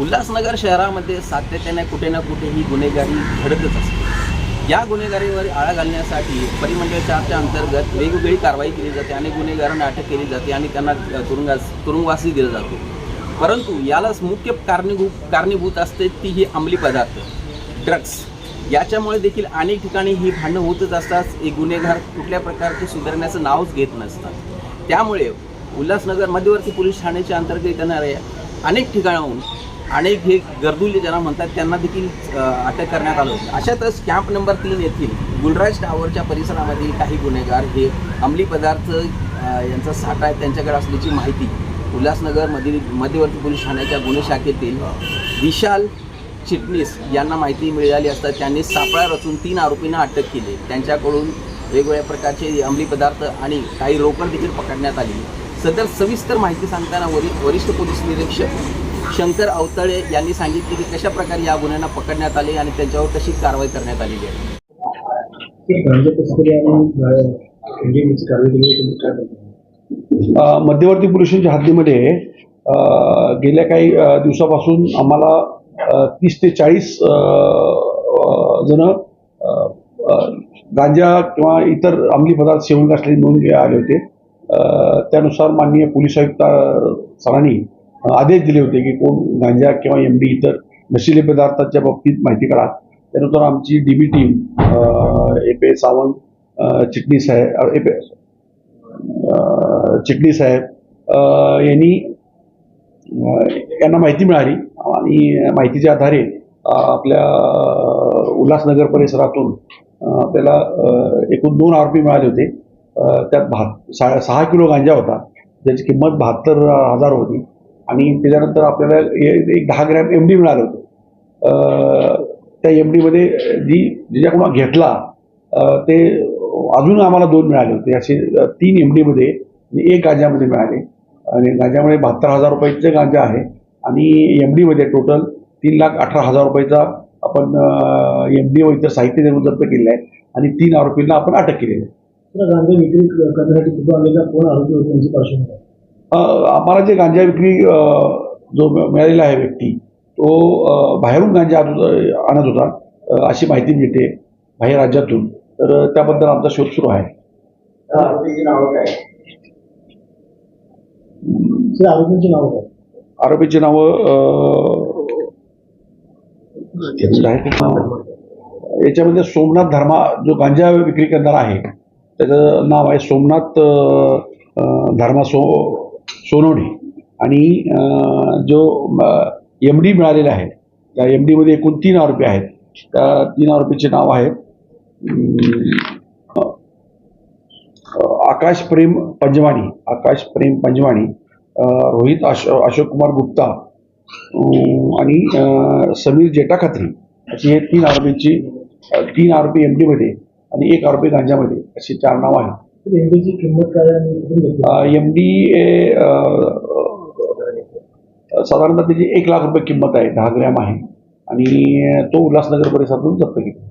उल्हासनगर शहरामध्ये सातत्याने कुठे ना कुठे ही गुन्हेगारी घडतच असते. या गुन्हेगारीवर आळा घालण्यासाठी परिमंडळ चारच्या अंतर्गत वेगवेगळी कारवाई केली जाते आणि गुन्हेगारांना अटक केली जाते आणि त्यांना तुरुंगास तुरुंगवासही दिला जातो. परंतु यालाच मुख्य कारणीभूत कारणीभूत असते ती ही अंमली पदार्थ ड्रग्स याच्यामुळे देखील अनेक ठिकाणी ही भांडणं होतच असतात. हे गुन्हेगार कुठल्या प्रकारचे सुधारण्याचं नावच घेत नसतात. त्यामुळे उल्हासनगर मध्यवर्ती पोलीस ठाण्याच्या अंतर्गत येणाऱ्या अनेक ठिकाणाहून अनेक हे गर्दुले ज्यांना म्हणतात त्यांना देखील अटक करण्यात आलं होतं. अशातच कॅम्प नंबर तीन येथील गुलराज टावरच्या परिसरामधील काही गुन्हेगार हे अंमली पदार्थ यांचा साठा आहे त्यांच्याकडे असल्याची माहिती उल्हासनगर मधील मध्यवर्ती पोलीस ठाण्याच्या गुन्हे शाखेतील विशाल चिटणीस यांना माहिती मिळाली असता त्यांनी सापळा रचून तीन आरोपींना अटक केली. त्यांच्याकडून वेगवेगळ्या प्रकारचे अंमली पदार्थ आणि काही रोकड देखील पकडण्यात आली. सदर सविस्तर माहिती सांगताना वरी वरिष्ठ पोलीस निरीक्षक शंकर अवतळे यांनी सांगितले की कशा प्रकारे या गुन्ह्यांना पकडण्यात आले आणि त्यांच्यावर कशी कारवाई करण्यात आलेली आहे. मध्यवर्ती पोलिसांच्या हद्दीमध्ये गेल्या काही दिवसापासून आम्हाला तीस ते चाळीस जण गांजा किंवा इतर अंमली पदार्थ सेवन असलेली नोंद आले होते. त्यानुसार माननीय पोलीस आयुक्त सरांनी आदेश दिले होते की कोण गांजा किंवा एम डी इतर नशिले पदार्थाच्या बाबतीत माहिती काढा. त्यानुसार आमची D B team A Sawant चिटणी साहेब एपे चिटणी साहेब यांनी यांना माहिती मिळाली आणि माहितीच्या आधारे आपल्या उल्हासनगर परिसरातून आपल्याला एकूण दोन आरोपी मिळाले होते. त्यात भात सा सहा किलो गांजा होता. ज्याची किंमत बहात्तर हजार होती. आणि त्याच्यानंतर आपल्याला एक दहा ग्रॅम एम डी मिळालं होतं. त्या एम डीमध्ये जी ज्याच्याकडून घेतला ते अजून आम्हाला दोन मिळाले होते. असे तीन एम डीमध्ये एक गांजामध्ये मिळाले. आणि गांजामध्ये बहात्तर हजार रुपयाचं गांजा आहे. आणि एम डीमध्ये टोटल तीन लाख अठरा हजार रुपयाचा आपण एम डी व इतर साहित्य देऊन जप्त केलेलं आहे. आणि तीन आरोपींना आपण अटक केलेली आहे. गांजा विक्री करण्यासाठी कुठून आलेला कोण आरोपी होते त्यांची पार्श्वभूमी? आहे? अ, आम्हाला जे गांजा विक्री जो मिळ- मिळालेला आहे व्यक्ती तो बाहेरून गांजा आणत होता अशी माहिती मिळते बाहेर राज्यातून. तर त्याबद्दल आमचा शोध सुरू आहे. आरोपींची नावं काय? आरोपींची नावं याच्यामध्ये सोमनाथ धर्मा जो गांजा विक्री करणार आहे त्याचं नाव आहे सोमनाथ धर्मा सो सोनवणे. आणि जो एम डी मिळालेला आहे त्या एम डीमध्ये एकूण तीन आरोपी आहेत. त्या तीन आरोपीचे नाव आहे आकाश प्रेम पंजवाणी आकाश प्रेम पंजवाणी रोहित अशो अशोक कुमार गुप्ता आणि समीर जेटा खत्री अशी हे तीन आरोपींची तीन आरोपी एम डीमध्ये आणि एक आरोपी गांजामध्ये. अशी चार नाव आहेत. एमडीची किंमत काय एम डी साधारणतः त्याची एक लाख रुपये किंमत आहे दहा ग्रॅम आहे. आणि तो उल्हासनगर परिसरातून जप्त केला.